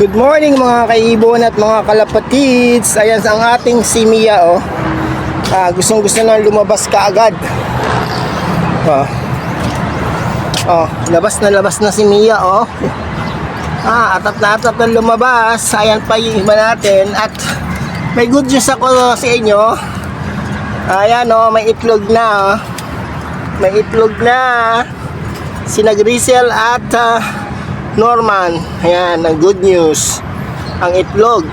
Good morning mga kaibon at mga kalapatids. Ayan ang ating si Mia oh. Ah, gustong gusto na lumabas ka agad. Oh. Oh, labas na labas na si Mia oh. Ah, atap na atap na lumabas. Ayan pa yung iba natin at may good news ako sa inyo. Ayan oh, may itlog na oh. May itlog na. Sina Grisel at ah, Norman. Ayan, ang good news. Ang itlog.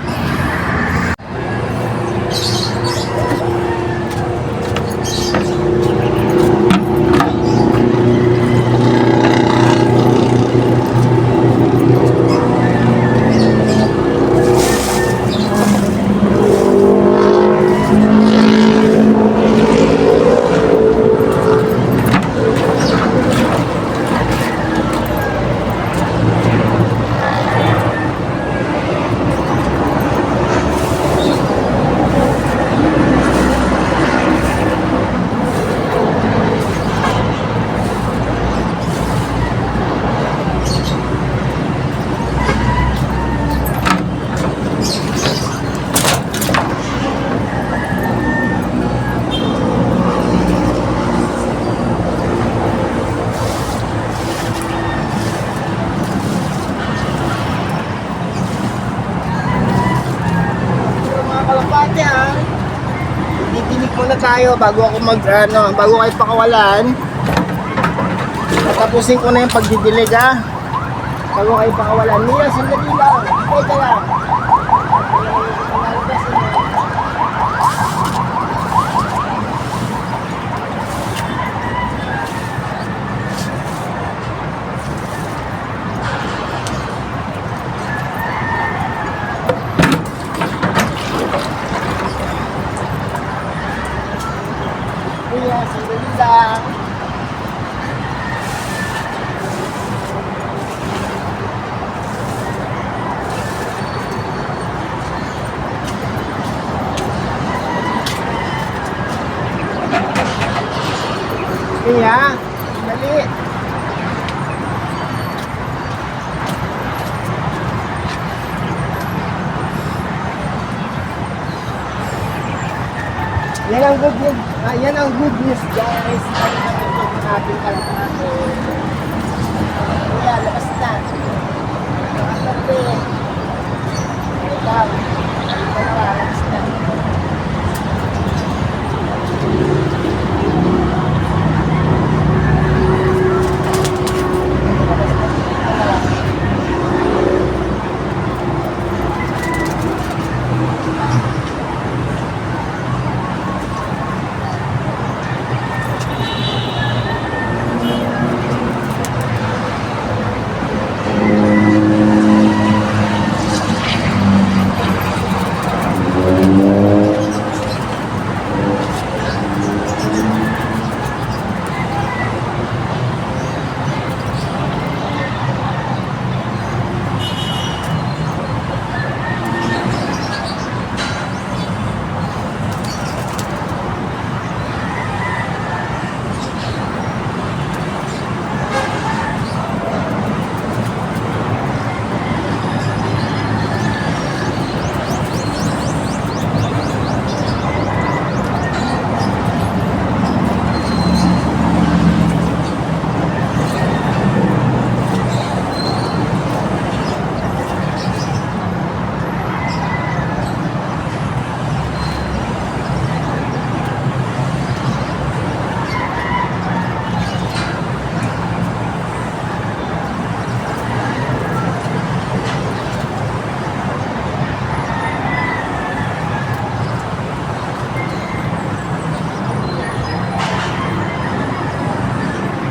mga kalapate ha. Didinig muna tayo bago ako mag ano, bago kayo pakawalan. Tatapusin ko na yung pagdidilig ha. Bago kayo pakawalan. Mia, sandali lang. Teka lang. Mia, sandali lang. Mia, sandali. Yan ang good news. Ah, yan ang good news guys. Ang ng ating kalapate. Kuya, labas na. Kalapate. Ikaw. Ikaw na, labas na.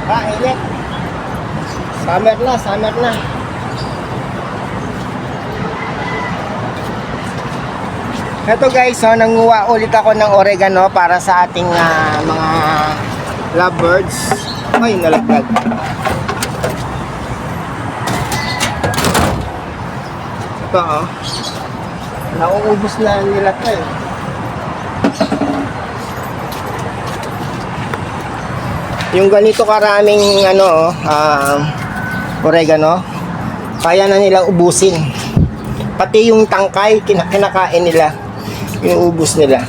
Ah, init. Summer na, summer na. Ito guys, so, nanguha ulit ako ng oregano para sa ating ah, mga lovebirds. Ay, nalaglag. Ito oh. Nauubos na nila to eh. Yung ganito karaming ano, oh, ah, oregano, kaya na nilang ubusin. Pati yung tangkay, kina- kinakain nila. Inuubos nila.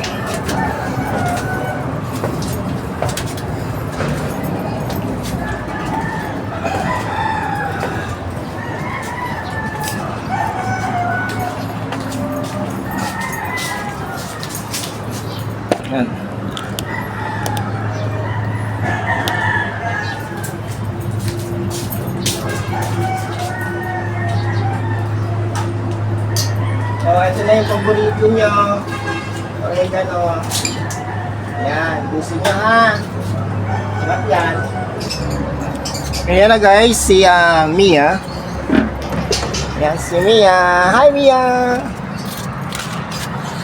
Ayan na guys, si ah, Mia. Yan, si Mia. Hi Mia!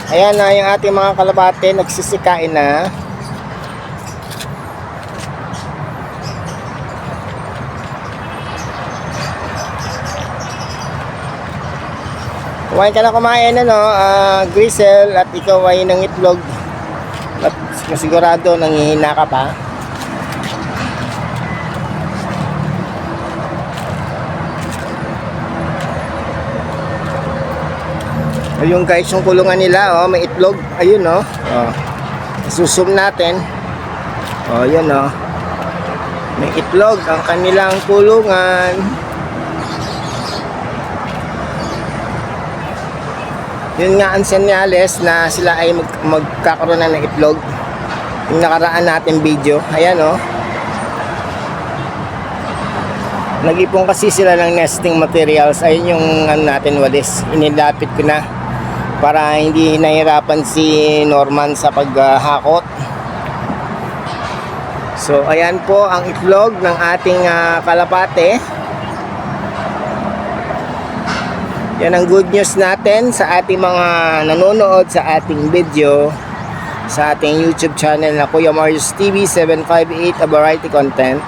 Ayan na yung ating mga kalabate, nagsisikain na. Kumain ka na kumain ano, ah, Grisel at ikaw ay ng itlog. At sigurado nangihina ka pa. Ayun guys, yung kulungan nila, oh, may itlog. Ayun, oh. oh. Isusum natin. Oh, yun, oh. May itlog ang kanilang kulungan. Yun nga ang senyales na sila ay mag magkakaroon na ng itlog. Yung nakaraan natin video. Ayan, oh. Nag-ipon kasi sila ng nesting materials. Ayun yung ano natin walis. Inilapit ko na para hindi nahirapan si Norman sa paghakot. So, ayan po ang itlog ng ating ah, kalapate. Yan ang good news natin sa ating mga nanonood sa ating video sa ating YouTube channel na Kuya Marius TV 758 a variety content.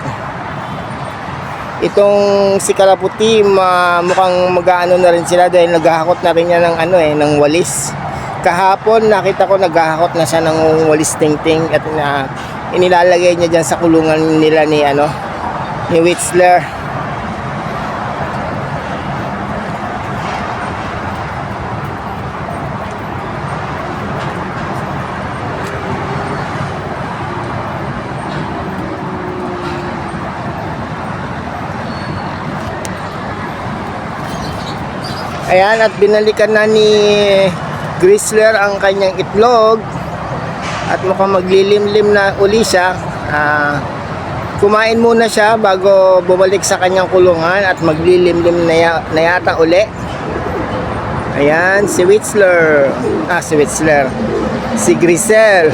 Itong si Kalaputi, ma, mukhang mag-aano na rin sila dahil naghahakot na rin niya ng ano eh, ng walis. Kahapon nakita ko naghahakot na siya ng walis tingting at na inilalagay niya diyan sa kulungan nila ni ano ni Whistler. Ayan, at binalikan na ni Grisler ang kanyang itlog. At mukhang maglilimlim na uli siya. Ah, kumain muna siya bago bumalik sa kanyang kulungan at maglilimlim na, na yata uli. Ayan, si Whistler. Ah, si Whistler. Si Grisel.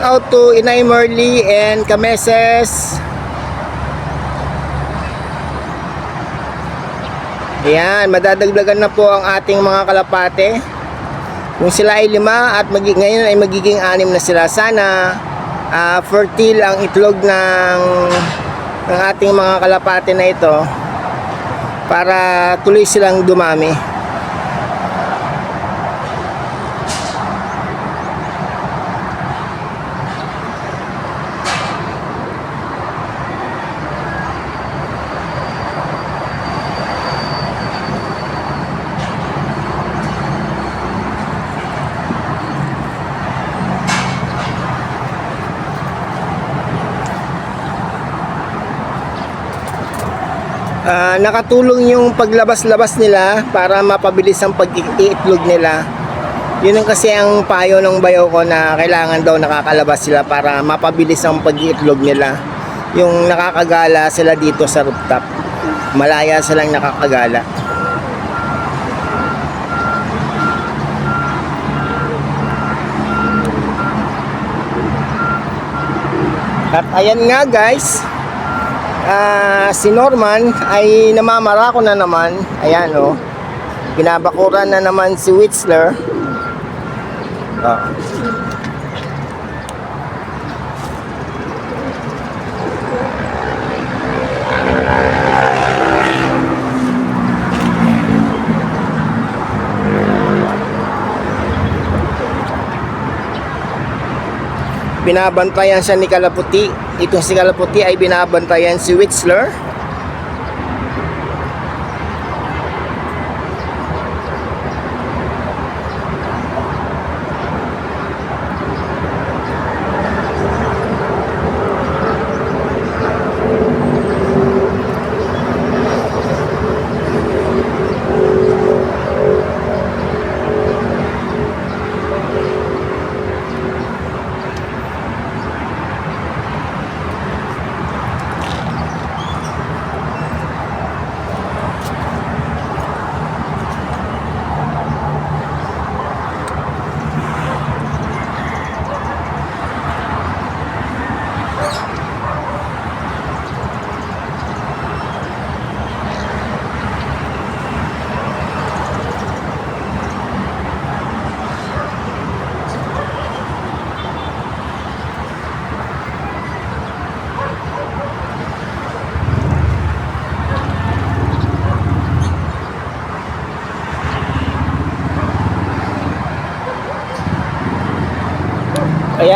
Shout out to Inay Merly and Kameses. Ayan, madadagdagan na po ang ating mga kalapate. Kung sila ay lima at magi- ngayon ay magiging anim na sila. Sana ah, fertile ang itlog ng, ng ating mga kalapate na ito para tuloy silang dumami. Nakatulong yung paglabas-labas nila para mapabilis ang pag-iitlog nila. Yun ang kasi ang payo ng bayo ko na kailangan daw nakakalabas sila para mapabilis ang pag-iitlog nila. Yung nakakagala sila dito sa rooftop. Malaya silang nakakagala. At ayan nga guys, ah, si Norman ay namamarako na naman. Ayan o. Oh. Binabakuran na naman si Witzler. Oh. binabantayan siya ni Kalaputi. Itong si Kalaputi ay binabantayan si Witzler.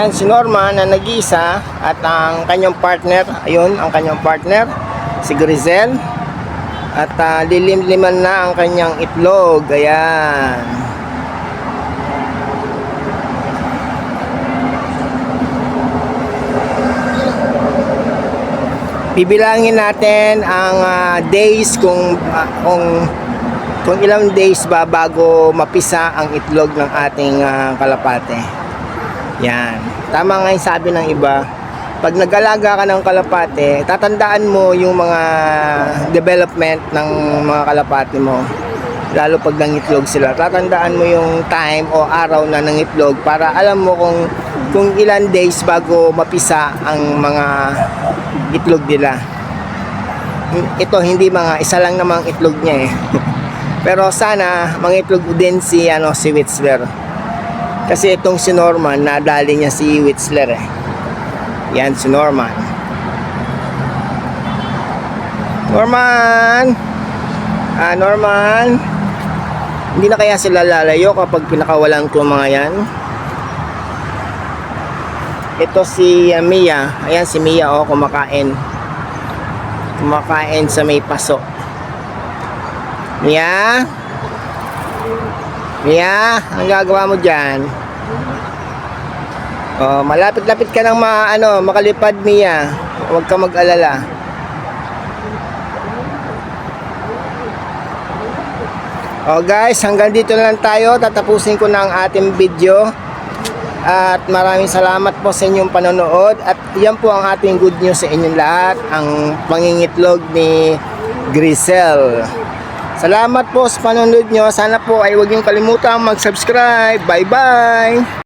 Ayan si Norman na nag-iisa at ang kanyang partner, ayun ang kanyang partner, si Grizel. At ah, lilim-liman na ang kanyang itlog. Ayan. Bibilangin natin ang ah, days kung ah, kung kung ilang days ba bago mapisa ang itlog ng ating ah, kalapate. Yan. Tama nga yung sabi ng iba. Pag nag-alaga ka ng kalapate, tatandaan mo yung mga development ng mga kalapate mo. Lalo pag nangitlog sila. Tatandaan mo yung time o araw na nangitlog para alam mo kung kung ilan days bago mapisa ang mga itlog nila. Ito hindi mga isa lang namang itlog niya eh. Pero sana mangitlog din si ano si Witzler. Kasi itong si Norman, nadali niya si Witzler eh. Yan si Norman. Norman! Ah, Norman! Hindi na kaya sila lalayo kapag pinakawalan ko mga yan? Ito si uh, Mia. Ayan si Mia oh, kumakain. Kumakain sa may paso. Mia? Mia, ang gagawa mo dyan? Oh, malapit-lapit ka nang ma, ano, makalipad, Mia. Huwag ka mag-alala. Oh guys, hanggang dito na lang tayo. Tatapusin ko na ang ating video. At maraming salamat po sa inyong panonood. At yan po ang ating good news sa inyong lahat. Ang pangingitlog ni Grisel. Salamat po sa panonood nyo. Sana po ay huwag niyong kalimutan mag-subscribe. Bye-bye!